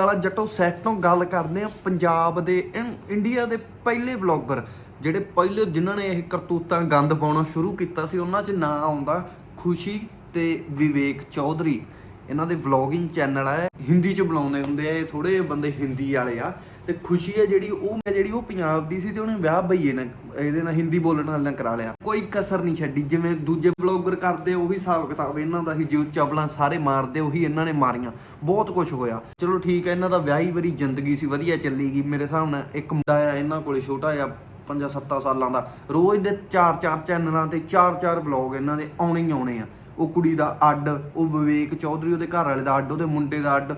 ਵਾਲਾ ਜੱਟੋ ਸੈੱਟ ਤੋਂ ਗੱਲ ਕਰਦੇ ਆ ਪੰਜਾਬ ਦੇ ਇੰ- ਇੰਡੀਆ ਦੇ ਪਹਿਲੇ ਵਲੌਗਰ ਜਿਹੜੇ ਪਹਿਲੇ ਜਿਨ੍ਹਾਂ ਨੇ ਇਹ ਕਰਤੂਤਾਂ ਗੰਦ ਪਾਉਣਾ ਸ਼ੁਰੂ ਕੀਤਾ ਸੀ, ਉਹਨਾਂ 'ਚ ਨਾਂ ਆਉਂਦਾ ਖੁਸ਼ੀ ਤੇ ਵਿਵੇਕ ਚੌਧਰੀ। ਇਹਨਾਂ ਦੇ ਵਲੌਗਿੰਗ ਚੈਨਲ ਆ ਹਿੰਦੀ 'ਚ ਬੁਲਾਉਂਦੇ ਹੁੰਦੇ ਆ, ਇਹ ਥੋੜੇ ਜਿਹੇ ਬੰਦੇ ਹਿੰਦੀ ਵਾਲੇ ਆ। ਤੇ ਖੁਸ਼ੀ ਹੈ ਜਿਹੜੀ ਉਹ ਜਿਹੜੀ ਉਹ ਪੰਜਾਬ ਦੀ ਸੀ ਤੇ ਉਹਨੇ ਵਿਆਹ ਬਈਏ ਨਾਲ, ਇਹਦੇ ਨਾਲ ਹਿੰਦੀ ਬੋਲਣ ਨਾਲ ਨਾਲ ਕਰਾ ਲਿਆ। ਕੋਈ ਕਸਰ ਨਹੀਂ ਛੱਡੀ, ਜਿਵੇਂ ਦੂਜੇ ਬਲੌਗਰ ਕਰਦੇ, ਉਹੀ ਹਿਸਾਬ ਕਿਤਾਬ ਇਹਨਾਂ ਦਾ ਹੀ ਜਿਉ ਚਵਲਾਂ ਸਾਰੇ ਮਾਰਦੇ, ਉਹੀ ਇਹਨਾਂ ਨੇ ਮਾਰੀਆਂ। ਬਹੁਤ ਕੁਝ ਹੋਇਆ। ਚਲੋ ਠੀਕ ਹੈ, ਇਹਨਾਂ ਦਾ ਵਿਆਹੀ ਵਾਰੀ ਜ਼ਿੰਦਗੀ ਸੀ, ਵਧੀਆ ਚੱਲੀ ਗਈ। ਮੇਰੇ ਹਿਸਾਬ ਨਾਲ ਇੱਕ ਮੁੰਡਾ ਆ, ਇਹਨਾਂ ਕੋਲੇ ਛੋਟਾ ਆ 5-7 ਸਾਲਾਂ ਦਾ। ਰੋਜ਼ ਦੇ 4-4 ਚੈਨਲਾਂ ਤੇ 4-4 ਵਲੌਗ ਇਹਨਾਂ ਦੇ ਆਉਣੇ ਹੀ ਆਉਣੇ ਆ। ਉਹ ਕੁੜੀ ਦਾ ਅੱਡ, ਉਹ ਵਿਵੇਕ ਚੌਧਰੀ, ਉਹਦੇ ਘਰ ਵਾਲੇ ਦਾ ਅੱਡ, ਉਹਦੇ ਮੁੰਡੇ ਦਾ ਅੱਡ।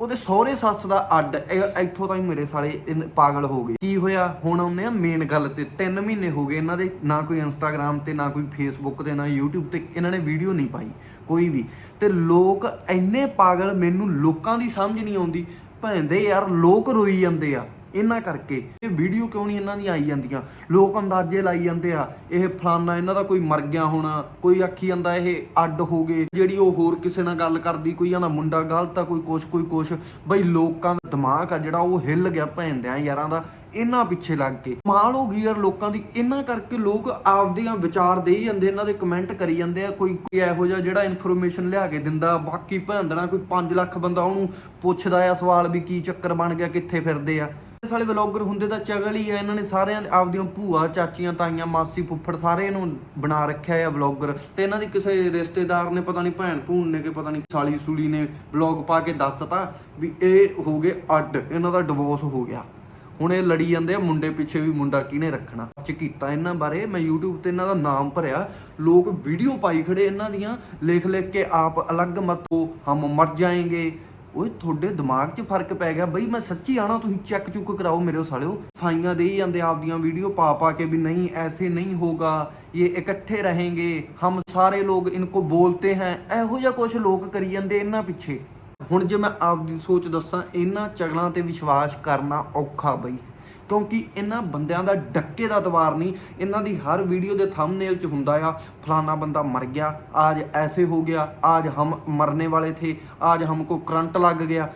ਉਹਦੇ ਸਹੁਰੇ ਸੱਸ ਦਾ ਅੱਡ ਇਹ- ਇੱਥੋਂ ਹੀ ਮੇਰੇ ਸਾਲੇ ਇਨ- ਪਾਗਲ ਹੋ ਗਏ। ਕੀ ਹੋਇਆ? ਹੁਣ ਆਉਂਦੇ ਆ ਮੇਨ ਗੱਲ ਤੇ। 3 ਮਹੀਨੇ ਹੋ ਗਏ ਇਹਨਾਂ ਦੇ, ਨਾ ਕੋਈ ਇੰਸਟਾਗ੍ਰam ਤੇ, ਨਾ ਕੋਈ ਫੇਸਬੁੱਕ ਤੇ, ਨਾ YouTube ਤੇ ਇਹਨਾਂ ਨੇ ਵੀਡੀਓ ਨਹੀਂ ਪਾਈ, ਕੋਈ ਵੀ। ਤੇ ਲੋਕ ਇੰਨੇ ਪਾਗਲ, ਮੈਨੂੰ ਲੋਕਾਂ ਦੀ ਸਮਝ ਨਹੀਂ ਆਉਂਦੀ। ਭੈਂਦੇ ਯਾਰ, ਲੋਕ ਰੋਈ ਜਾਂਦੇ ਆ। ਇਹਨਾਂ ਕਰਕੇ। ਇਹ ਵੀਡੀਓ ਕਿਉਂ ਨਹੀਂ ਇਹਨਾਂ ਦੀਆਂ ਆਈ ਜਾਂਦੀਆਂ? ਲੋਕ ਅੰਦਾਜ਼ੇ ਲਾਈ ਜਾਂਦੇ ਆ, ਇਹ ਫਲਾਨਾ ਇਹਨਾਂ ਦਾ ਕੋਈ ਮਰ ਗਿਆ ਹੋਣਾ, ਕੋਈ ਆਖੀ ਜਾਂਦਾ ਇਹ ਅੱਡ ਹੋ ਗਏ। ਜਿਹੜੀ ਉਹ ਹੋਰ ਕਿਸੇ ਨਾਲ ਗੱਲ ਕਰਦੀ, ਕੋਈ ਆਂਦਾ ਮੁੰਡਾ ਗਲਤ ਆ, ਕੋਈ ਕੁਛ ਕੋਈ ਕੁਛ। ਬਈ ਲੋਕਾਂ ਦਾ ਦਿਮਾਗ ਆ ਜਿਹੜਾ ਉਹ ਹਿੱਲ ਗਿਆ ਭੈਂਦਿਆਂ ਯਾਰਾਂ ਦਾ, ਇਹਨਾਂ ਪਿੱਛੇ ਲੱਗ ਕੇ। ਮਾਲ ਹੋ ਗਈ ਯਾਰ ਲੋਕਾਂ ਦੀ। ਇਹਨਾਂ ਕਰਕੇ ਲੋਕ ਆਪਦੀਆਂ ਵਿਚਾਰ ਦੇਈ ਜਾਂਦੇ, ਇਹਨਾਂ ਦੇ ਕਮੈਂਟ ਕਰੀ ਜਾਂਦੇ ਆ, ਕੋਈ ਕੋਈ ਇਹੋ ਜਿਹਾ ਜਿਹੜਾ ਇਨਫੋਰਮੇਸ਼ਨ ਲਿਆ ਕੇ ਦਿੰਦਾ, ਬਾਕੀ ਭੈਂਦਣਾ ਕੋਈ 5 ਲੱਖ ਬੰਦਾ ਉਹਨੂੰ ਪੁੱਛਦਾ ਆ ਸਵਾਲ ਵੀ ਕੀ ਚੱਕਰ ਬਣ ਗਿਆ, ਕਿੱਥੇ ਫਿਰਦੇ ਆ। ਸਾਲੇ ਵਲੌਗਰ ਹੁੰਦੇ ਤਾਂ ਚਗਲ ਹੀ ਆ, ਇਹਨਾਂ ਨੇ ਸਾਰਿਆਂ ਆਪਦੀਆਂ ਭੂਆ, ਚਾਚੀਆਂ, ਤਾਈਆਂ, ਮਾਸੀ, ਫੁੱਫੜ ਸਾਰੇ ਇਹਨੂੰ ਬਣਾ ਰੱਖਿਆ ਆ ਵਲੌਗਰ। ਤੇ ਇਹਨਾਂ ਦੀ ਕਿਸੇ ਰਿਸ਼ਤੇਦਾਰ ਨੇ, ਪਤਾ ਨਹੀਂ ਭੈਣ ਭੂਣ ਨੇ ਕਿ ਪਤਾ ਨਹੀਂ ਸਾਲੀ ਸੂਲੀ ਨੇ ਵਲੌਗ ਪਾ ਕੇ ਦੱਸਤਾ ਵੀ ਇਹ ਹੋ ਗਏ ਅੱਡ, ਇਹਨਾਂ ਦਾ ਡਿਵੋਰਸ ਹੋ ਗਿਆ। ਹੁਣ ਇਹ ਲੜੀ ਜਾਂਦੇ ਆ, ਮੁੰਡੇ ਪਿੱਛੇ ਵੀ ਮੁੰਡਾ ਕਿਹਨੇ ਰੱਖਣਾ? ਚ ਕੀਤਾ ਇਹਨਾਂ ਬਾਰੇ, ਮੈਂ YouTube ਤੇ ਇਹਨਾਂ ਦਾ ਨਾਮ ਭਰਿਆ। ਲੋਕ ਵੀਡੀਓ ਪਾਈ ਖੜੇ ਇਹਨਾਂ ਦੀਆਂ ਲਿਖ ਲਿਖ ਕੇ ਆਪ ਅਲੱਗ ਮਤੋ, ਹਮ ਮਰ ਜਾਏਂਗੇ। ਓਏ ਤੁਹਾਡੇ ਦਿਮਾਗ 'ਚ ਫ਼ਰਕ ਪੈ ਗਿਆ ਬਈ, ਮੈਂ ਸੱਚੀ ਆਣਾ, ਤੁਸੀਂ ਚੈੱਕ ਚੁੱਕ ਕਰਾਓ ਮੇਰੇ ਸਾਲਿਓ। ਫਾਈਆਂ ਦੇਈ ਜਾਂਦੇ ਆਪਦੀਆਂ ਵੀਡੀਓ ਪਾ ਪਾ ਕੇ ਵੀ ਨਹੀਂ, ਐਸੇ ਨਹੀਂ ਹੋਗਾ ਇਹ ਇਕੱਠੇ ਰਹਿਣਗੇ ਹਮ ਸਾਰੇ ਲੋਕ ਇਨਕੋ ਬੋਲਤੇ ਹੈ। ਇਹੋ ਜਿਹਾ ਕੁਝ ਲੋਕ ਕਰੀ ਜਾਂਦੇ ਇਹਨਾਂ ਪਿੱਛੇ। ਹੁਣ ਜੇ ਮੈਂ ਆਪਦੀ ਸੋਚ ਦੱਸਾਂ, ਇਹਨਾਂ ਚਗਲਾਂ ਤੇ ਵਿਸ਼ਵਾਸ ਕਰਨਾ ਔਖਾ ਬਈ। ਕਿਉਂਕਿ ਇਹਨਾਂ ਬੰਦਿਆਂ ਦਾ ਡੱਕੇ ਦਾ ਦਵਾਰ ਨਹੀਂ, ਇਹਨਾਂ ਦੀ ਹਰ ਵੀਡੀਓ ਦੇ ਥੰਬਨੇਲ 'ਚ ਹੁੰਦਾ ਆ, ਫਲਾਨਾ ਬੰਦਾ ਮਰ ਗਿਆ, ਆਜ ਐਸੇ ਹੋ ਗਿਆ, ਆਜ ਹਮ ਮਰਨੇ ਵਾਲੇ ਥੇ, ਆਜ ਹਮਕੋ ਕਰੰਟ ਲੱਗ ਗਿਆ।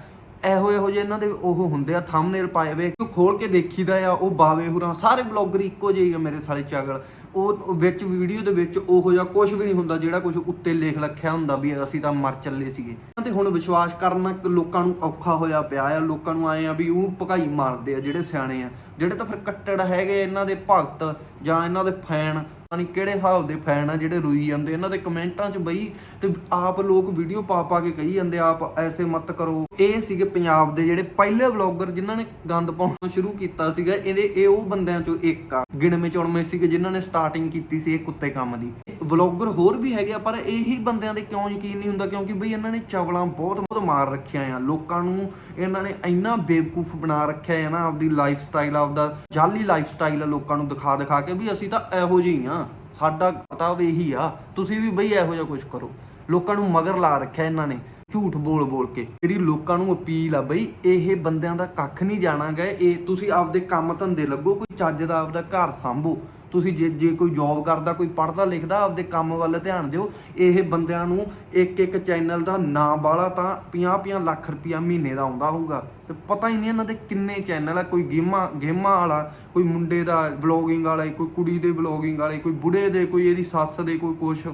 ਇਹੋ ਇਹੋ ਜਿਹੇ ਇਹਨਾਂ ਦੇ ਉਹ ਹੁੰਦੇ ਆ ਥੰਬਨੇਲ ਪਾਏ ਵੇ ਕਿ ਖੋਲ ਕੇ ਦੇਖੀਦਾ ਆ, ਉਹ ਬਾਵੇ ਹੁਰਾਂ, ਸਾਰੇ ਬਲੌਗਰ ਇੱਕੋ ਜਿਹੇ ਆ ਮੇਰੇ ਸਾਲੇ ਚਗਲ। ਉਹ ਵਿੱਚ ਵੀਡੀਓ ਦੇ ਵਿੱਚ ਉਹੋ ਜਿਹਾ ਕੁਝ ਵੀ ਨਹੀਂ ਹੁੰਦਾ ਜਿਹੜਾ ਕੁਝ ਉੱਤੇ ਲੇਖ ਰੱਖਿਆ ਹੁੰਦਾ ਵੀ ਅਸੀਂ ਤਾਂ ਮਰ ਚੱਲੇ ਸੀਗੇ। ਤੇ ਹੁਣ ਵਿਸ਼ਵਾਸ ਕਰਨਾ ਲੋਕਾਂ ਨੂੰ ਔਖਾ ਹੋਇਆ ਪਿਆ ਆ, ਲੋਕਾਂ ਨੂੰ ਆਏ ਆ ਵੀ ਉਹ ਭਕਾਈ ਮਾਰਦੇ ਆ ਜਿਹੜੇ ਸਿਆਣੇ ਆ। ਜਿਹੜੇ ਤਾਂ ਫਿਰ ਕੱਟੜ ਹੈਗੇ ਇਹਨਾਂ ਦੇ ਭਗਤ ਜਾਂ ਇਹਨਾਂ ਦੇ ਫੈਨ ਪਤਾ ਨਹੀਂ ਕਿਹੜੇ ਹਿਸਾਬ ਦੇ ਫੈਨ ਆ ਜਿਹੜੇ ਰੋਈ ਜਾਂਦੇ। ਇਹਨਾਂ ਦੇ ਕਮੈਂਟਾਂ 'ਚ ਬਈ ਤੇ ਆਪ ਲੋਕ ਵੀਡੀਓ ਪਾ ਪਾ ਕੇ ਕਹੀ ਜਾਂਦੇ, ਆਪ ਐਸੇ ਮਤ ਕਰੋ। ਇਹ ਸੀਗੇ ਪੰਜਾਬ ਦੇ ਜਿਹੜੇ ਪਹਿਲੇ ਵਲੌਗਰ ਜਿਨ੍ਹਾਂ ਨੇ ਗੰਦ ਪਾਉਣਾ ਸ਼ੁਰੂ ਕੀਤਾ ਸੀਗਾ। ਇਹਦੇ, ਇਹ ਉਹ ਬੰਦਿਆਂ 'ਚੋਂ ਇੱਕ ਆ, ਗਿਣਵੇਂ ਚੁਣਵੇਂ ਸੀਗੇ, ਜਿਨ੍ਹਾਂ ਨੇ ਸਟਾਰਟਿੰਗ ਕੀਤੀ ਸੀ ਇਹ ਕੁੱਤੇ ਕੰਮ ਦੀ। ਵਲੌਗਰ ਹੋਰ ਵੀ ਹੈਗੇ ਆ, ਪਰ ਇਹੀ ਬੰਦਿਆਂ ਦੇ ਕਿਉਂ ਯਕੀਨ ਨਹੀਂ ਹੁੰਦਾ? ਕਿਉਂਕਿ ਬਈ ਇਹਨਾਂ ਨੇ ਚਵਲਾਂ ਬਹੁਤ ਬਹੁਤ ਮਾਰ ਰੱਖਿਆ ਆ। ਲੋਕਾਂ ਨੂੰ ਇਹਨਾਂ ਨੇ ਇੰਨਾ ਬੇਵਕੂਫ ਬਣਾ ਰੱਖਿਆ ਹੈ ਨਾ ਆਪਦੀ ਲਾਈਫ ਸਟਾਈਲ ਆਪਦਾ ਜਾਲੀ ਲਾਈਫ ਸਟਾਈਲ ਆ ਲੋਕਾਂ ਨੂੰ ਦਿਖਾ ਦਿਖਾ ਕੇ ਵੀ ਅਸੀਂ ਤਾਂ ਇਹੋ ਜਿਹੇ ਹੀ ਆ। ਸਾਡਾ ਕਿਤਾਬ ਇਹੀ ਆ, ਤੁਸੀਂ ਵੀ ਬਈ ਇਹੋ ਜਿਹਾ ਕੁਝ ਕਰੋ। ਲੋਕਾਂ ਨੂੰ ਮਗਰ ਲਾ ਰੱਖਿਆ ਇਹਨਾਂ ਨੇ, ਝੂਠ ਬੋਲ ਬੋਲ ਕੇ। ਤੇਰੀ ਲੋਕਾਂ ਨੂੰ ਅਪੀਲ ਆ ਬਈ, ਇਹ ਬੰਦਿਆਂ ਦਾ ਕੱਖ ਨਹੀਂ ਜਾਣਾ ਜਾਣਾਗਾ, ਇਹ ਤੁਸੀਂ ਆਪਦੇ ਕੰਮ ਧੰਦੇ ਲੱਗੋ, ਕੋਈ ਚੱਜ ਦਾ ਆਪਦਾ ਘਰ ਸੰਭੋ। ਤੁਸੀਂ ਜੇ ਜੇ ਕੋਈ ਜੌਬ ਕਰਦਾ, ਕੋਈ ਪੜ੍ਹਦਾ, ਲਿਖਦਾ, ਆਪਦੇ ਕੰਮ ਵੱਲ ਧਿਆਨ ਦਿਓ, ਇਹ ਬੰਦਿਆਂ ਨੂੰ ਇੱਕ ਇੱਕ ਚੈਨਲ ਦਾ ਨਾਂ ਵਾਲਾ ਤਾਂ 50-50 ਲੱਖ ਰੁਪਇਆ ਮਹੀਨੇ ਦਾ ਆਉਂਦਾ ਹੋਊਗਾ। ਤੇ ਪਤਾ ਹੀ ਨਹੀਂ ਇਹਨਾਂ ਦੇ ਕਿੰਨੇ ਚੈਨਲ ਆ, ਕੋਈ ਗੇਮਾਂ ਗੇਮਾਂ ਵਾਲਾ, ਕੋਈ ਮੁੰਡੇ ਦਾ ਵਲੋਗਿੰਗ ਵਾਲਾ, ਕੋਈ ਕੁੜੀ ਦੇ ਵਲੋਗਿੰਗ ਵਾਲੇ, ਕੋਈ ਬੁੜੇ ਦੇ, ਕੋਈ ਇਹਦੀ ਸੱਸ ਦੇ, ਕੋਈ ਕੁਛ।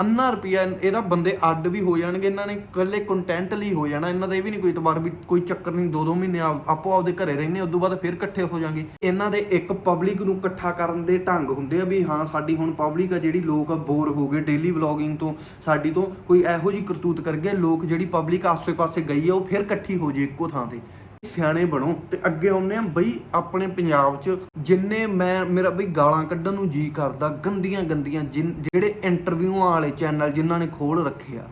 ਅੰਨਾ ਰੁਪਿਆ ਇਹਦਾ ਬੰਦੇ ਅੱਡ ਵੀ ਹੋ ਜਾਣਗੇ, ਇਹਨਾਂ ਨੇ ਇਕੱਲੇ ਕੰਟੈਂਟ ਲਈ ਹੋ ਜਾਣਾ, ਇਹਨਾਂ ਦਾ ਇਹ ਵੀ ਨਹੀਂ ਕੋਈ ਇਤਬਾਰ ਵੀ ਕੋਈ ਚੱਕਰ ਨਹੀਂ ਦੋ ਦੋ ਮਹੀਨੇ ਆਪੋ ਆਪਦੇ ਘਰੇ ਰਹਿੰਦੇ, ਉਦੋਂ ਬਾਅਦ ਫਿਰ ਇਕੱਠੇ ਹੋ ਜਾਣਗੇ। ਇਹਨਾਂ ਦੇ ਇੱਕ ਪਬਲਿਕ ਨੂੰ ਇਕੱਠਾ ਕਰਨ ਦੇ ਢੰਗ ਹੁੰਦੇ ਆ ਵੀ ਹਾਂ, ਸਾਡੀ ਹੁਣ ਪਬਲਿਕ ਆ, ਜਿਹੜੀ ਲੋਕ ਬੋਰ ਹੋ ਗਏ ਡੇਲੀ ਵਲੌਗਿੰਗ ਤੋਂ, ਸਾਡੀ ਤੋਂ ਕੋਈ ਇਹੋ ਜੀ ਕਰਤੂਤ ਕਰ ਗਏ, ਲੋਕ ਜਿਹੜੀ ਪਬਲਿਕ ਆਸੇ-ਪਾਸੇ ਗਈ ਆ, ਉਹ ਫਿਰ ਇਕੱਠੀ ਹੋ ਜੇ ਇੱਕੋ ਥਾਂ ਤੇ। ਸਿਆਣੇ ਬਣੋ ਤੇ ਅੱਗੇ ਆਉਂਦੇ ਆ ਬਈ ਆਪਣੇ ਪੰਜਾਬ 'ਚ ਜਿੰਨੇ ਮੈਂ, ਮੇਰਾ ਬਈ ਗਾਲਾਂ ਕੱਢਣ ਨੂੰ ਜੀ ਕਰਦਾ ਗੰਦੀਆਂ ਗੰਦੀਆਂ ਜਿਹੜੇ ਇੰਟਰਵਿਊਆਂ ਵਾਲੇ ਚੈਨਲ ਜਿਨ੍ਹਾਂ ਨੇ ਖੋਲ ਰੱਖੇ ਆ।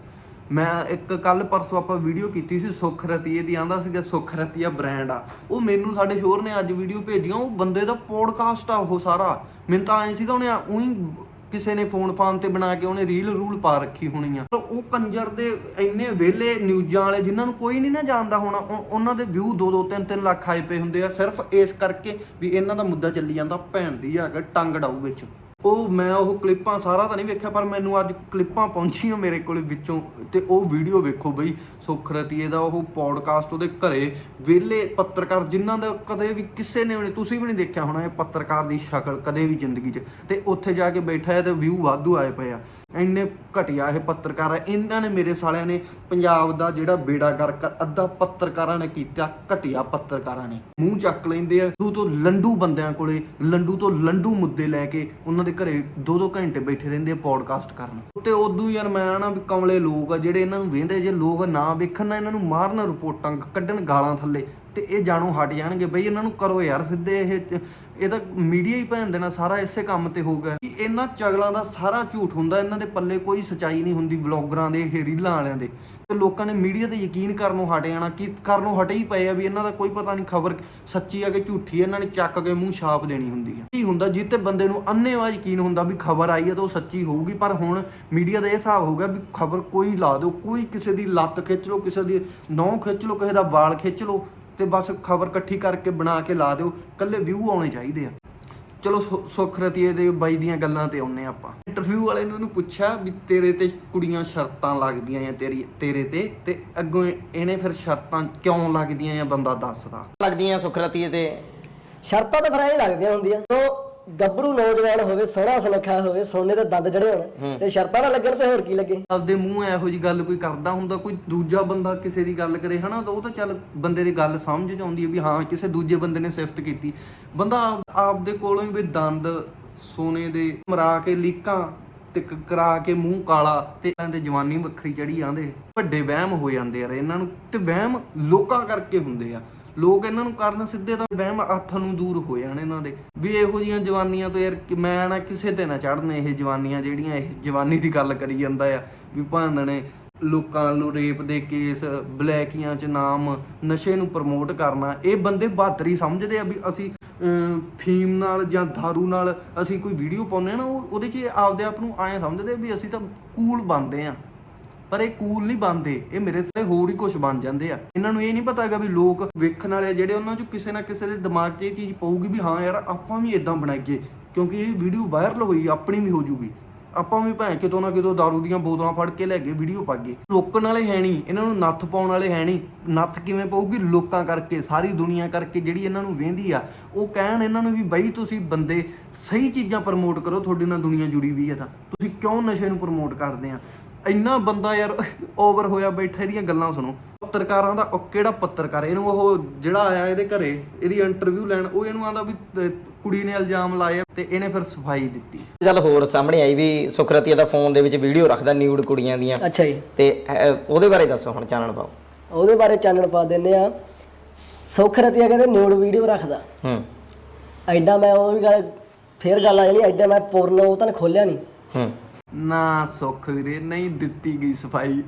ਮੈਂ ਇੱਕ ਕੱਲ ਪਰਸੋਂ ਆਪਾਂ ਵੀਡੀਓ ਕੀਤੀ ਸੀ ਸੁਖ ਰਤੀਏ ਦੀ ਆਂਦਾ ਸੀਗਾ ਸੁਖ ਰਤੀਆ ਬ੍ਰਾਂਡ ਆ। ਉਹ ਮੈਨੂੰ ਸਾਡੇ ਸ਼ੋਰ ਨੇ ਅੱਜ ਵੀਡੀਓ ਭੇਜੀਆਂ, ਉਹ ਬੰਦੇ ਦਾ ਪੋਡਕਾਸਟ ਆ ਉਹ ਸਾਰਾ। ਮੈਨੂੰ ਤਾਂ ਐਂ ਸੀਗਾ ਉਹਨੇ ਉਹੀ ਕਿਸੇ ਨੇ ਫੋਨ ਫਾਨ ਤੇ ਬਣਾ ਕੇ ਉਹਨੇ ਰੀਲ ਰੂਲ ਪਾ ਰੱਖੀ ਹੋਣੀ ਆ ਪਰ ਉਹ ਕੰਜਰ ਦੇ ਇੰਨੇ ਵਿਹਲੇ ਨਿਊਜ਼ਾਂ ਵਾਲੇ ਜਿਨ੍ਹਾਂ ਨੂੰ ਕੋਈ ਨਹੀਂ ਨਾ ਜਾਣਦਾ ਹੋਣਾ ਉਹਨਾਂ ਦੇ ਵਿਊ 2-2 3-3 ਲੱਖ ਆਏ ਪਏ ਹੁੰਦੇ ਆ। ਸਿਰਫ ਇਸ ਕਰਕੇ ਵੀ ਇਹਨਾਂ ਦਾ ਮੁੱਦਾ ਚੱਲੀ ਜਾਂਦਾ, ਭੈਣ ਦੀ ਆ ਕੇ ਟੰਗ ਡਾਊ ਵਿੱਚ। ਉਹ ਮੈਂ ਉਹ ਕਲਿੱਪਾਂ ਸਾਰਾ ਤਾਂ ਨਹੀਂ ਵੇਖਿਆ, ਪਰ ਮੈਨੂੰ ਅੱਜ ਕਲਿੱਪਾਂ ਪਹੁੰਚੀਆਂ ਮੇਰੇ ਕੋਲ ਵਿੱਚੋਂ ਤੇ ਉਹ ਵੀਡੀਓ ਵੇਖੋ ਬਈ ਸੁਖ ਰਤੀਏ ਦਾ ਉਹ ਪੋਡਕਾਸਟ ਉਹਦੇ ਘਰੇ ਵਿਹਲੇ ਪੱਤਰਕਾਰ ਜਿਨ੍ਹਾਂ ਦਾ ਕਦੇ ਵੀ ਕਿਸੇ ਨੇ ਵੀ ਨਹੀਂ, ਤੁਸੀਂ ਵੀ ਨਹੀਂ ਦੇਖਿਆ ਹੋਣਾ ਇਹ ਪੱਤਰਕਾਰ ਦੀ ਸ਼ਕਲ ਕਦੇ ਵੀ ਜ਼ਿੰਦਗੀ 'ਚ। ਤੇ ਉੱਥੇ ਜਾ ਕੇ ਬੈਠਾ ਹੈ ਤੇ ਵਿਊ ਵਾਧੂ ਆਏ ਪਏ ਆ। ਇੰਨੇ ਘਟਿਆ ਇਹ ਪੱਤਰਕਾਰ ਆ। ਇਹਨਾਂ ਨੇ ਮੇਰੇ ਸਾਲਿਆਂ ਨੇ ਪੰਜਾਬ ਦਾ ਜਿਹੜਾ ਬੇੜਾ ਗਰਕ ਅੱਧਾ ਪੱਤਰਕਾਰਾਂ ਨੇ ਕੀਤਾ, ਘਟਿਆ ਪੱਤਰਕਾਰਾਂ ਨੇ। ਮੂੰਹ ਚੱਕ ਲੈਂਦੇ ਆ ਤੂੰ ਤੋਂ ਲੰਡੂ ਬੰਦਿਆਂ ਕੋਲੇ, ਲੰਡੂ ਤੋਂ ਲੰਡੂ ਮੁੱਦੇ ਲੈ ਕੇ ਉਹਨਾਂ ਦੇ ਘਰੇ ਦੋ ਦੋ ਘੰਟੇ ਬੈਠੇ ਰਹਿੰਦੇ ਆ ਪੋਡਕਾਸਟ ਕਰਨ। ਤੇ ਉਦੋਂ ਯਾਰ ਮੈਂ ਨਾ ਵੀ ਕਮਲੇ ਲੋਕ ਆ, ਜਿਹੜੇ ਇਹਨਾਂ ਨੂੰ ਵੇਂਦੇ ਜੇ ਲੋਕ ਨਾ ਵੇਖਣ ਨਾ ਇਹਨਾਂ ਨੂੰ ਮਾਰਨ ਰਿਪੋਰਟਾਂ ਕੱਢਣ ਗਾਲਾਂ ਥੱਲੇ ਤੇ ਇਹ ਜਾਣੋ ਹਟ ਜਾਣਗੇ ਬਈ ਇਹਨਾਂ ਨੂੰ ਕਰੋ ਯਾਰ ਸਿੱਧੇ ਇਹ ਇਹ ਤਾਂ ਮੀਡੀਆ ਹੀ ਭੈਣ ਦੇ ਨਾਲ ਸਾਰਾ ਇਸੇ ਕੰਮ ਤੇ ਹੋ ਕਿ ਇਹਨਾਂ ਚਗਲਾਂ ਦਾ ਸਾਰਾ ਝੂਠ ਹੁੰਦਾ, ਇਹਨਾਂ ਦੇ ਪੱਲੇ ਕੋਈ ਸਚਾਈ ਨਹੀਂ ਹੁੰਦੀ ਵਲੌਗਰਾਂ ਦੇ, ਇਹ ਰੀਲਾਂ ਵਾਲਿਆਂ ਦੇ। ਤੇ ਲੋਕਾਂ ਨੇ ਮੀਡੀਆ ਤੇ ਯਕੀਨ ਕਰਨੋਂ ਹਟ ਜਾਣਾ, ਕਿ ਕਰਨੋਂ ਹਟੇ ਹੀ ਪਏ ਆ ਵੀ ਇਹਨਾਂ ਦਾ ਕੋਈ ਪਤਾ ਨਹੀਂ ਖਬਰ ਸੱਚੀ ਆ ਕਿ ਝੂਠੀ ਆ, ਇਹਨਾਂ ਨੇ ਚੱਕ ਕੇ ਮੂੰਹ ਛਾਪ ਦੇਣੀ ਹੁੰਦੀ ਆ। ਕੀ ਹੁੰਦਾ ਜਿੱਤੇ ਬੰਦੇ ਨੂੰ ਅੰਨੇਵਾਹ ਯਕੀਨ ਹੁੰਦਾ ਵੀ ਖਬਰ ਆਈ ਹੈ ਤਾਂ ਉਹ ਸੱਚੀ ਹੋਊਗੀ, ਪਰ ਹੁਣ ਮੀਡੀਆ ਦਾ ਇਹ ਹਿਸਾਬ ਹੋਊਗਾ ਵੀ ਖਬਰ ਕੋਈ ਲਾ ਦਿਓ, ਕੋਈ ਕਿਸੇ ਦੀ ਲੱਤ ਖਿੱਚ ਲਓ, ਕਿਸੇ ਦੀ ਨਹੁੰ ਖਿੱਚ ਲਓ, ਕਿਸੇ ਦਾ ਵਾਲ ਖਿੱਚ ਲਓ। ਤੇ ਬਸ ਖਬਰ ਇਕੱਠੀ ਕਰਕੇ ਬਣਾ ਕੇ ਲਾ ਦਿਓ ਕੱਲੇ ਵਿਊ ਆਉਣੇ ਚਾਹੀਦੇ ਆ। ਚਲੋ ਸੁ- ਰਤੀਏ ਦੇ ਬਾਈ ਦੀਆਂ ਗੱਲਾਂ ਤੇ ਆਉਨੇ ਆਪਾਂ। ਇੰਟਰਵਿਊ ਵਾਲੇ ਨੇ ਉਹਨੂੰ ਪੁੱਛਿਆ ਵੀ ਤੇਰੇ ਤੇ ਕੁੜੀਆਂ ਸ਼ਰਤਾਂ ਲੱਗਦੀਆਂ ਆ ਤੇਰੀ, ਤੇਰੇ ਤੇ ਤੇ ਅੱਗੋਂ ਇਹਨੇ ਫਿਰ ਸ਼ਰਤਾਂ ਕਿਉਂ ਲੱਗਦੀਆਂ ਆ ਬੰਦਾ ਦੱਸਦਾ? ਲੱਗਦੀਆਂ ਸੁਖਰਤੀ ਤੇ। ਸ਼ਰਤਾਂ ਤਾਂ ਫਿਰ ਇਹ ਲੱਗਦੀਆਂ ਹੁੰਦੀਆਂ। ਤੋਂ ਗੱਭਰੂ ਨੌਜਵਾਨ ਹੋਵੇ ਸੋਹਣਾ ਸੁਨੱਖਾ ਹੋਵੇ ਸੋਨੇ ਦੇ ਦੰਦ ਜੜੇ ਹੋਣ ਤੇ ਸ਼ਰਤਾਂ ਨਾ ਲੱਗਣ ਤੇ ਹੋਰ ਕੀ ਲੱਗੇ? ਆਪਦੇ ਮੂੰਹ ਇਹੋ ਜੀ ਗੱਲ ਕੋਈ ਕਰਦਾ ਹੁੰਦਾ ਕੋਈ ਦੂਜਾ ਬੰਦਾ ਕਿਸੇ ਦੀ ਗੱਲ ਕਰੇ ਹਨਾ? ਤਾਂ ਉਹ ਤਾਂ ਚੱਲ ਬੰਦੇ ਦੀ ਗੱਲ ਸਮਝ ਚ ਆਉਂਦੀ ਹੈ ਵੀ ਹਾਂ ਕਿਸੇ ਦੂਜੇ ਬੰਦੇ ਨੇ ਸਿਫਤ ਕੀਤੀ। ਬੰਦਾ ਆਪ- ਆਪਦੇ ਕੋਲੋਂ ਹੀ ਵੀ ਦੰਦ ਸੋਨੇ ਦੇ ਮਰਾ ਕੇ ਲੀਕਾਂ ਤੇ ਕ- ਕਰਾ ਕੇ ਮੂੰਹ ਕਾਲਾ ਤੇ ਇਹਨਾਂ ਦੇ ਜਵਾਨੀ ਵੱਖਰੀ ਚੜੀ ਜਾਂਦੇ ਵੱਡੇ ਵਹਿਮ ਹੋ ਜਾਂਦੇ ਯਾਰ ਇਹਨਾਂ ਨੂੰ ਤੇ ਵਹਿਮ ਲੋਕਾਂ ਕਰਕੇ ਹੁੰਦੇ ਆ। ਲੋਕ ਇਹਨਾਂ ਨੂੰ ਕਰਨ ਸਿੱਧੇ ਤਾਂ ਵਹਿਮ ਹੱਥ ਨੂੰ ਦੂਰ ਹੋ ਜਾਣ ਇਹਨਾਂ ਦੇ, ਵੀ ਇਹੋ ਜੀਆਂ ਜਵਾਨੀਆਂ ਤੋਂ ਯਾਰ ਕਿ ਮੈਂ ਨਾ ਕਿਸੇ ਤੇ ਨਾ ਚੜਨ ਇਹ ਜਵਾਨੀਆਂ ਜਿਹੜੀਆਂ ਇਹ ਜਵਾਨੀ ਦੀ ਗੱਲ ਕਰੀ ਜਾਂਦਾ ਆ, ਵੀ ਭਾਂਡ ਲੋਕਾਂ ਨੂੰ ਰੇਪ ਦੇ ਕੇਸ, ਬਲੈਕੀਆਂ ਚ ਨਾਮ, ਨਸ਼ੇ ਨੂੰ ਪ੍ਰਮੋਟ ਕਰਨਾ, ਇਹ ਬੰਦੇ ਬਹਾਦਰੀ ਸਮਝਦੇ ਆ ਵੀ ਅਸੀਂ ਫੀਮ ਨਾਲ ਜਾਂ दारू ਨਾਲ ਅਸੀਂ ਕੋਈ ਵੀਡੀਓ ਪਾਉਂਦੇ ਆ ਨਾ, ਉਹ ਉਹਦੇ 'ਚ ਆਪਦੇ ਆਪ ਨੂੰ ਐਂ ਸਮਝਦੇ ਵੀ ਅਸੀਂ ਤਾਂ ਕੂਲ ਬਣਦੇ ਆ। ਪਰ ਇਹ ਕੂਲ ਨਹੀਂ ਬਣਦੇ। ਇਹ ਮੇਰੇ ਤੇ ਹੋਰ ਹੀ ਕੁਝ ਬਣ ਜਾਂਦੇ ਆ। ਇਹਨਾਂ ਨੂੰ ਇਹ ਨਹੀਂ ਪਤਾ ਹੈਗਾ ਵੀ ਲੋਕ ਵੇਖਣ ਵਾਲੇ ਆ ਜਿਹੜੇ ਉਹਨਾਂ 'ਚ ਕਿਸੇ ਨਾ ਕਿਸੇ ਦੇ ਦਿਮਾਗ 'ਚ ਇਹ ਚੀਜ਼ ਪਊਗੀ ਵੀ ਹਾਂ ਯਾਰ ਆਪਾਂ ਵੀ ਇਦਾਂ ਬਣਾਈਏ, ਕਿਉਂਕਿ ਇਹ ਵੀਡੀਓ ਵਾਇਰਲ ਹੋਈ, ਆਪਣੀ ਵੀ ਹੋ ਜੂਗੀ। ਆਪਾਂ ਵੀ ਭਾਂ ਕਿਤੋਂ ਨਾ ਕਿਤੋਂ ਦਾਰੂ ਦੀਆਂ ਬੋਤਲਾਂ ਫੜ ਕੇ ਲੈ ਗਏ ਵੀਡੀਓ ਪਾਈਏ ਰੋਕਣ ਵਾਲੇ ਹੈ ਨਹੀਂ, ਇਹਨਾਂ ਨੂੰ ਨੱਥ ਪਾਉਣ ਵਾਲੇ ਹੈ ਨਹੀਂ। ਨੱਥ ਕਿਵੇਂ ਪਊਗੀ? ਲੋਕਾਂ ਕਰਕੇ, ਸਾਰੀ ਦੁਨੀਆ ਕਰਕੇ ਜਿਹੜੀ ਇਹਨਾਂ ਨੂੰ ਵੇਂਦੀ ਆ, ਉਹ ਕਹਿਣ ਇਹਨਾਂ ਨੂੰ ਵੀ ਬਈ ਤੁਸੀਂ ਬੰਦੇ ਸਹੀ ਚੀਜ਼ਾਂ ਪ੍ਰਮੋਟ ਕਰੋ, ਤੁਹਾਡੇ ਨਾਲ ਦੁਨੀਆ ਜੁੜੀ ਵੀ ਹੈ ਤਾਂ। ਤੁਸੀਂ ਕਿਉਂ ਨਸ਼ੇ ਨੂੰ ਪ੍ਰਮੋਟ ਕਰਦੇ ਆ? ਇੰਨਾ ਬੰਦਾ ਯਾਰ ਓਵਰ ਹੋਇਆ ਬੈਠਾ ਇਹਦੀਆਂ ਗੱਲਾਂ ਸੁਣੋ। ਪੱਤਰਕਾਰਾਂ ਦਾ ਉਹ ਕਿਹੜਾ ਪੱਤਰਕਾਰ ਇਹਨੂੰ ਉਹ ਜਿਹੜਾ ਆਇਆ ਇਹਦੇ ਘਰੇ ਇਹਦੀ ਇੰਟਰਵਿਊ ਲੈਣ ਉਹ ਇਹਨੂੰ ਆਂਦਾ ਵੀ ਅਹ, ਕੁੜੀ ਨੇ ਇਲਜ਼ਾਮ ਲਾਇਆ ਤੇ ਇਹਨੇ ਫਿਰ ਸਫ਼ਾਈ ਦਿੱਤੀ। ਗੱਲ ਹੋਰ ਸਾਹਮਣੇ ਆਈ ਵੀ ਸੁਖਰਤੀ ਦਾ ਫੋਨ ਦੇ ਵਿੱਚ ਵੀਡੀਓ ਰੱਖਦਾ ਨਿਊਡ ਕੁੜੀਆਂ ਦੀਆਂ। ਅੱਛਾ ਜੀ। ਤੇ ਅਹ, ਉਹਦੇ ਬਾਰੇ ਦੱਸੋ ਹੁਣ ਚਾਨਣ ਪਾਓ। ਉਹਦੇ ਬਾਰੇ ਚਾਨਣ ਪਾ ਦਿੰਨੇ ਆ। ਸੁੱਖ ਰਤੀਆ ਕਹਿੰਦੇ ਨਿਊਡ ਵੀਡੀਓ ਰੱਖਦਾ। ਹੂੰ। ਐਡਾ ਮੈਂ ਉਹ ਵੀ ਗੱਲ ਫੇਰ ਗੱਲ ਆ ਜਾਣੀ ਐਡਾ ਮੈਂ ਪੋਰਨ ਉਹ ਤਾਂ ਖੋਲਿਆ ਨਹੀਂ ਹੂੰ। ਨਾ ਸੁੱਖ ਵੀਰੇ, ਨਹੀਂ ਦਿੱਤੀ ਗਈ ਸਫ਼ਾਈ।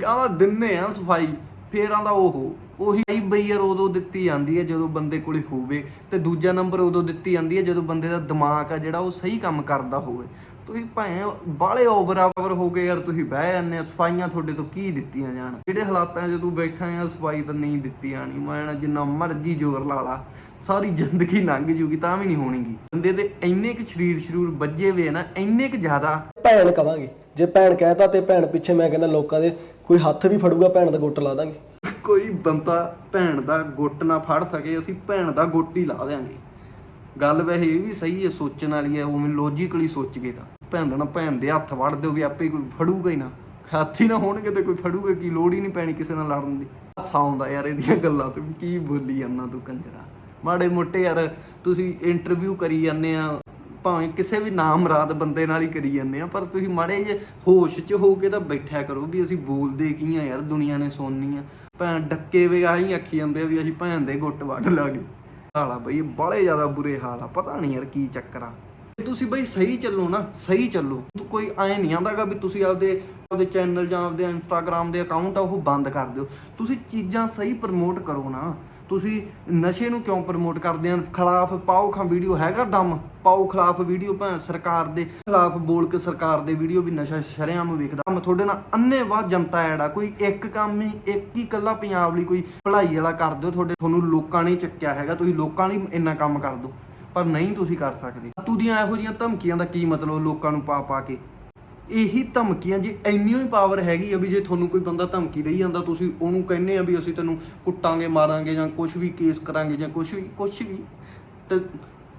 ਕਹਾਂ ਦਿੰਨੇ ਆ ਸਫ਼ਾਈ, ਫੇਰ ਆਂਦਾ ਉਹ, ਉਹੀ ਹੀ ਬਈ ਯਾਰ, ਉਦੋਂ ਦਿੱਤੀ ਜਾਂਦੀ ਹੈ ਜਦੋਂ ਬੰਦੇ ਕੋਲੇ ਹੋਵੇ, ਤੇ ਦੂਜਾ ਨੰਬਰ ਉਦੋਂ ਦਿੱਤੀ ਜਾਂਦੀ ਹੈ ਜਦੋਂ ਬੰਦੇ ਦਾ ਦਿਮਾਗ ਆ ਜਿਹੜਾ ਉਹ ਸਹੀ ਕੰਮ ਕਰਦਾ ਹੋਵੇ। ਤੁਸੀਂ ਭਾਵੇਂ ਬਾਲੇ ਓਵਰ ਆਵਰ ਹੋ ਗਏ ਯਾਰ, ਤੁਸੀਂ ਬਹਿ ਜਾਂਦੇ ਸਫਾਈਆਂ ਤੁਹਾਡੇ ਤੋਂ ਕੀ ਦਿੱਤੀਆਂ ਜਾਣ? ਜਿਹੜੇ ਹਾਲਾਤਾਂ 'ਚ ਤੂੰ ਬੈਠਾ ਆ, ਸਫ਼ਾਈ ਤਾਂ ਨਹੀਂ ਦਿੱਤੀ ਜਾਣੀ, ਮੈਂ ਜਿੰਨਾ ਮਰਜ਼ੀ ਜ਼ੋਰ ਲਾ ਲਾ। ਸਾਰੀ ਜ਼ਿੰਦਗੀ ਲੰਘ ਜੂਗੀ ਤਾਂ ਵੀ ਨਹੀਂ ਹੋਣੀਗੀ। ਬੰਦੇ ਦੇ ਇੰਨੇ ਕੁ ਸਰੀਰ ਸ਼ਰੂਰ ਵੱਜੇ ਵੇ ਨਾ ਇੰਨੇ ਕੁ ਜ਼ਿਆਦਾ। ਭੈਣ ਕਵਾਂਗੇ ਜੇ ਭੈਣ ਕਹਿਤਾ ਤੇ ਭੈਣ ਪਿੱਛੇ ਮੈਂ ਕਹਿੰਦਾ ਲੋਕਾਂ ਦੇ ਕੋਈ ਹੱਥ ਵੀ ਫੜੂਗਾ ਭੈਣ ਦਾ ਗੁੱਟ ਲਾ ਦਾਂਗੇ। ਕੋਈ ਬੰਦਾ ਭੈਣ ਦਾ ਗੁੱਟ ਨਾ ਫੜ ਸਕੇ ਅਸੀਂ ਭੈਣ ਦਾ ਗੁੱਟ ਹੀ ਲਾ ਦੇਾਂਗੇ ਗੱਲ ਵੈਸੇ ਇਹ ਵੀ ਸਹੀ ਹੈ ਸੋਚਣ ਵਾਲੀ ਹੈ ਉਵੇਂ ਲੌਜੀਕਲੀ ਸੋਚ ਗਏ ਤਾਂ। ਭੈਣ ਦਾ ਨਾ ਭੈਣ ਦੇ ਹੱਥ ਵੜ ਦਿਓਗੇ ਆਪੇ ਕੋਈ ਫੜੂਗਾ ਹੀ ਨਾ। ਹੱਥ ਹੀ ਨਾ ਹੋਣਗੇ ਤੇ ਕੋਈ ਫੜੂਗਾ ਕੀ ਲੋੜ ਹੀ ਨਹੀਂ ਪੈਣੀ ਕਿਸੇ ਨਾਲ ਲੜਨ ਦੀ। ਆਉਂਦਾ ਯਾਰ ਇਹਦੀਆਂ ਗੱਲਾਂ ਤੋਂ ਵੀ ਕੀ ਬੋਲੀ ਜਾਂਦਾ ਤੂੰ ਕੰਜਰਾ। ਮਾੜੇ ਮੋਟੇ ਯਾਰ, ਤੁਸੀਂ ਇੰਟਰਵਿਊ ਕਰੀ ਜਾਂਦੇ ਆ, ਭਾਵੇਂ ਕਿਸੇ ਵੀ ਨਾਮ ਬੰਦੇ ਨਾਲ ਹੀ ਕਰੀ ਜਾਂਦੇ ਆ, ਪਰ ਤੁਸੀਂ ਮਾੜੇ ਜੇ ਹੋਸ਼ 'ਚ ਹੋ ਕੇ ਤਾਂ ਬੈਠਿਆ ਕਰੋ ਵੀ ਅਸੀਂ ਬੋਲਦੇ ਕੀ ਆ ਯਾਰ, ਦੁਨੀਆ ਨੇ ਸੁਣਨੀ ਆ। ਭੈਣ ਡੱਕੇ ਵੇ ਆਹੀ ਆਖੀ ਜਾਂਦੇ ਆ ਵੀ ਅਸੀਂ ਭੈਣ ਦੇ ਗੁੱਟ ਵੱਢ ਲਾਗੇ। ਹਾਲਾ ਬਈ ਬਾਲੇ ਜ਼ਿਆਦਾ ਬੁਰੇ ਹਾਲ ਆ, ਪਤਾ ਨਹੀਂ ਯਾਰ ਕੀ ਚੱਕਰ ਆ। ਤੁਸੀਂ ਬਈ ਸਹੀ ਚੱਲੋ ਨਾ, ਸਹੀ ਚੱਲੋ। ਕੋਈ ਐ ਨਹੀਂ ਆਂਦਾਗਾ ਵੀ ਤੁਸੀਂ ਆਪਦੇ ਆਪਦੇ ਚੈਨਲ ਜਾਂ ਆਪਦੇ ਇੰਸਟਾਗ੍ਰam ਦੇ ਅਕਾਊਂਟ ਆ, ਉਹ ਬੰਦ ਕਰ ਦਿਓ। ਤੁਸੀਂ ਚੀਜ਼ਾਂ ਸਹੀ ਪ੍ਰਮੋਟ ਕਰੋ ਨਾ। ਤੁਸੀਂ ਨਸ਼ੇ ਨੂੰ ਕਿਉਂ ਪ੍ਰਮੋਟ ਕਰਦੇ ਆ ਖਿਲਾਫ ਪਾਓ ਖਾਂ ਵੀਡੀਓ, ਹੈਗਾ ਦਮ? ਪਾਓ ਖਿਲਾਫ ਵੀਡੀਓ ਭਾਂ ਸਰਕਾਰ ਦੇ, ਖਿਲਾਫ ਬੋਲ ਕੇ ਸਰਕਾਰ ਦੇ ਵੀਡੀਓ ਵੀ ਨਸ਼ਾ ਸ਼ਰੇਆਮ ਵੇਖਦਾ। ਮੈਂ ਤੁਹਾਡੇ ਨਾਲ ਅੰਨੇਵਾਹ ਜਨਤਾ ਐਡ ਕੋਈ ਇੱਕ ਕੰਮ ਹੀ ਇੱਕ ਹੀ ਕੱਲਾ ਪੰਜਾਬ ਲਈ ਕੋਈ ਭਲਾਈ ਵਾਲਾ ਕਰ ਦਿਓ। ਤੁਹਾਡੇ, ਤੁਹਾਨੂੰ ਲੋਕਾਂ ਨੇ ਚੱਕਿਆ ਹੈਗਾ, ਤੁਸੀਂ ਲੋਕਾਂ ਲਈ ਇੰਨਾ ਕੰਮ ਕਰ ਦਿਓ। ਪਰ ਨਹੀਂ ਤੁਸੀਂ ਕਰ ਸਕਦੇ। ਤੂੰ ਦੀਆਂ ਇਹੋ ਜੀਆਂ ਧਮਕੀਆਂ ਦਾ ਕੀ ਮਤਲਬ ਲੋਕਾਂ ਨੂੰ ਪਾ ਪਾ ਕੇ? ਇਹੀ ਧਮਕੀਆਂ ਜੇ ਇੰਨੀ ਹੀ ਪਾਵਰ ਹੈਗੀ ਆ ਵੀ ਜੇ ਤੁਹਾਨੂੰ ਕੋਈ ਬੰਦਾ ਧਮਕੀ ਦੇਈ ਜਾਂਦਾ, ਤੁਸੀਂ ਉਹਨੂੰ ਕਹਿੰਦੇ ਆ ਵੀ ਅਸੀਂ ਤੈਨੂੰ ਕੁੱਟਾਂਗੇ, ਮਾਰਾਂਗੇ ਜਾਂ ਕੁਝ ਵੀ ਕੇਸ ਕਰਾਂਗੇ ਜਾਂ ਕੁਝ ਵੀ ਕੁਝ ਵੀ, ਤੇ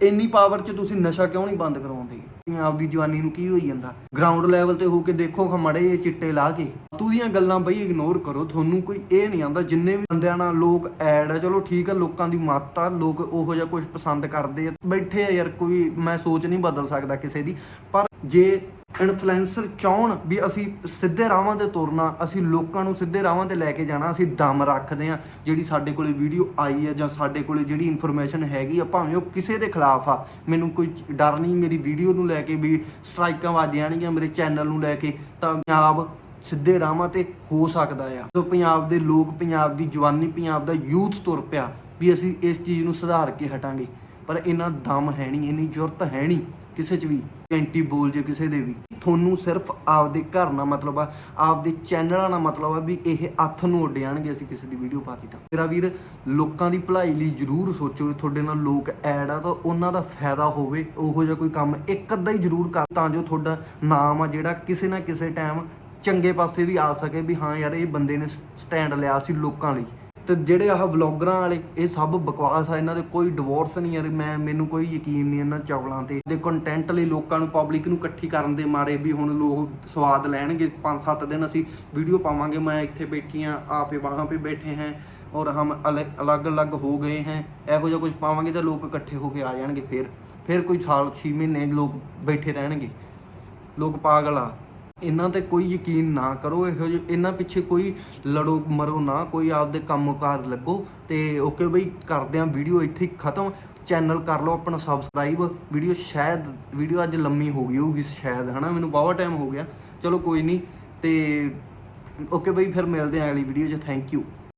ਇੰਨੀ ਪਾਵਰ 'ਚ ਤੁਸੀਂ ਨਸ਼ਾ ਕਿਉਂ ਨਹੀਂ ਬੰਦ ਕਰਵਾਉਂਦੇ? ਪੰਜਾਬ ਦੀ ਜਵਾਨੀ ਨੂੰ ਕੀ ਹੋਈ ਜਾਂਦਾ? ਗਰਾਊਂਡ ਲੈਵਲ ਤੇ ਹੋ ਕੇ ਦੇਖੋ ਖਮੜੇ ਇਹ ਚਿੱਟੇ ਲਾ ਕੇ। ਤੂੰ ਦੀਆਂ ਗੱਲਾਂ ਬਈ ਇਗਨੋਰ ਕਰੋ, ਤੁਹਾਨੂੰ ਕੋਈ ਇਹ ਨਹੀਂ ਆਉਂਦਾ, ਜਿੰਨੇ ਵੀ ਬੰਦਿਆਂ ਨਾਲ ਲੋਕ ਐਡ ਆ, ਚਲੋ ਠੀਕ ਆ, ਲੋਕਾਂ ਦੀ ਮੱਤ ਆ ਲੋਕ ਉਹੋ ਜਿਹਾ ਕੁਝ ਪਸੰਦ ਕਰਦੇ ਆ, ਬੈਠੇ ਆ ਯਾਰ, ਕੋਈ ਮੈਂ ਸੋਚ ਨਹੀਂ ਬਦਲ ਸਕਦਾ ਕਿਸੇ ਦੀ, ਪਰ ਜੇ ਇਨਫਲੂਐਂਸਰ ਚਾਹਣ ਵੀ ਅਸੀਂ ਸਿੱਧੇ ਰਾਹਾਂ ਤੇ ਤੁਰਨਾ, ਅਸੀਂ ਲੋਕਾਂ ਨੂੰ ਸਿੱਧੇ ਰਾਹਾਂ ਤੇ ਲੈ ਕੇ ਜਾਣਾ, ਅਸੀਂ ਦਮ ਰੱਖਦੇ ਆ ਜਿਹੜੀ ਸਾਡੇ ਕੋਲੇ ਵੀਡੀਓ ਆਈ ਹੈ ਜਾਂ ਸਾਡੇ ਕੋਲੇ ਜਿਹੜੀ ਇਨਫੋਰਮੇਸ਼ਨ ਹੈਗੀ ਆ, ਭਾਵੇਂ ਉਹ ਕਿਸੇ ਦੇ ਖਿਲਾਫ ਆ, ਮੈਨੂੰ ਕੋਈ ਡਰ ਨਹੀਂ, ਮੇਰੀ ਵੀਡੀਓ ਨੂੰ ਲੈ ਕੇ ਵੀ ਸਟ੍ਰਾਈਕਾਂ ਵੱਜ ਜਾਣਗੀਆਂ, ਮੇਰੇ ਚੈਨਲ ਨੂੰ ਲੈ ਕੇ, ਤਾਂ ਪੰਜਾਬ ਸਿੱਧੇ ਰਾਹਾਂ ਤੇ ਹੋ ਸਕਦਾ ਆ। ਜੋ ਪੰਜਾਬ ਦੇ ਲੋਕ, ਪੰਜਾਬ ਦੀ ਜਵਾਨੀ, ਪੰਜਾਬ ਦਾ ਯੂਥ ਤੁਰ ਪਿਆ, ਵੀ ਅਸੀਂ ਇਸ ਚੀਜ਼ ਨੂੰ ਸੁਧਾਰ ਕੇ ਹਟਾਂਗੇ, ਪਰ ਇਹਨਾਂ ਦਮ ਹੈ ਨਹੀਂ, ਇੰਨੀ ਜ਼ਰੂਰਤ ਹੈ ਨਹੀਂ। ਕਿਸੇ 'ਚ ਵੀ, ਕੈਂਟੀ ਬੋਲ ਜੇ ਕਿਸੇ ਦੇ ਵੀ। ਤੁਹਾਨੂੰ ਸਿਰਫ ਆਪਦੇ ਘਰ ਨਾਲ ਮਤਲਬ ਆ, ਆਪਦੇ ਚੈਨਲਾਂ ਨਾਲ ਮਤਲਬ ਆ ਵੀ ਇਹ ਹੱਥ ਨੂੰ ਉੱਡ ਜਾਣਗੇ ਅਸੀਂ ਕਿਸੇ ਦੀ ਵੀਡੀਓ ਪਾਤੀ ਤਾਂ। ਮੇਰਾ ਵੀਰ, ਲੋਕਾਂ ਦੀ ਭਲਾਈ ਲਈ ਜ਼ਰੂਰ ਸੋਚੋ ਤੁਹਾਡੇ ਨਾਲ ਲੋਕ ਐਡ ਆ ਤਾਂ ਉਹਨਾਂ ਦਾ ਫਾਇਦਾ ਹੋਵੇ, ਉਹੋ ਜਿਹਾ ਕੋਈ ਕੰਮ ਇੱਕ ਅੱਧਾ ਹੀ ਜ਼ਰੂਰ ਕਰ, ਤਾਂ ਜੋ ਤੁਹਾਡਾ ਨਾਮ ਆ ਜਿਹੜਾ ਕਿਸੇ ਨਾ ਕਿਸੇ ਟਾਈਮ ਚੰਗੇ ਪਾਸੇ ਵੀ ਆ ਸਕੇ ਵੀ ਹਾਂ ਯਾਰ ਇਹ ਬੰਦੇ ਨੇ ਸਟੈਂਡ ਲਿਆ ਸੀ ਲੋਕਾਂ ਲਈ। ਤੇ ਜਿਹੜੇ ਆਹ ਵਲੌਗਰਾਂ ਵਾਲੇ, ਇਹ ਸਭ ਬਕਵਾਸ ਆ, ਇਹਨਾਂ ਦੇ ਕੋਈ ਡਿਵੋਰਸ ਨਹੀਂ ਯਾਰ ਮੈਂ, ਮੈਨੂੰ ਕੋਈ ਯਕੀਨ ਨਹੀਂ ਇਹਨਾਂ ਚਾਵਲਾਂ ਤੇ। ਦੇ ਕੰਟੈਂਟ ਲਈ ਲੋਕਾਂ ਨੂੰ ਪਬਲਿਕ ਨੂੰ ਇਕੱਠੀ ਕਰਨ ਦੇ ਮਾਰੇ ਵੀ ਹੁਣ ਲੋਕ ਸਵਾਦ ਲੈਣਗੇ 5-7 ਦਿਨ ਅਸੀਂ ਵੀਡੀਓ ਪਾਵਾਂਗੇ, ਮੈਂ ਇੱਥੇ ਬੈਠੀ ਆ, ਆਪੇ ਵਾਹਾਂ 'ਤੇ ਬੈਠੇ ਹਾਂ, ਔਰ ਹਮ ਅਲੱਗ-ਅਲੱਗ ਹੋ ਗਏ ਹਾਂ। ਇਹੋ ਜਿਹਾ ਕੁਝ ਪਾਵਾਂਗੇ ਤਾਂ ਲੋਕ ਇਕੱਠੇ ਹੋ ਕੇ ਆ ਜਾਣਗੇ ਫਿਰ। ਫਿਰ ਕੋਈ ਸਾਲ 6 ਮਹੀਨੇ ਲੋਕ ਬੈਠੇ ਰਹਿਣਗੇ। ਲੋਕ ਪਾਗਲ ਆ। ਇਹਨਾਂ ਤੇ ਕੋਈ ਯਕੀਨ ਨਾ ਕਰੋ, ਇਹੋ ਜਿਹੇ ਇਹਨਾਂ ਪਿੱਛੇ ਕੋਈ ਲੜੋ ਮਰੋ ਨਾ, ਕੋਈ ਆਪਦੇ ਕੰਮਕਾਰ ਲੱਗੋ ਤੇ ਓਕੇ ਬਈ, ਕਰਦੇ ਆਂ ਵੀਡੀਓ ਇੱਥੇ ਖਤਮ। ਚੈਨਲ ਕਰ ਲਓ ਆਪਣਾ ਸਬਸਕ੍ਰਾਈਬ ਵੀਡੀਓ ਸ਼ਾਇਦ, ਵੀਡੀਓ ਅੱਜ ਲੰਮੀ ਹੋ ਗਈ ਹੋਊਗੀ ਸ਼ਾਇਦ, ਹਨਾ? ਮੈਨੂੰ ਬਹੁਤ ਟਾਈਮ ਹੋ ਗਿਆ। ਚਲੋ ਕੋਈ ਨਹੀਂ ਤੇ ਓਕੇ ਬਈ, ਫਿਰ ਮਿਲਦੇ ਆਂ ਅਗਲੀ ਵੀਡੀਓ 'ਚ। Thank you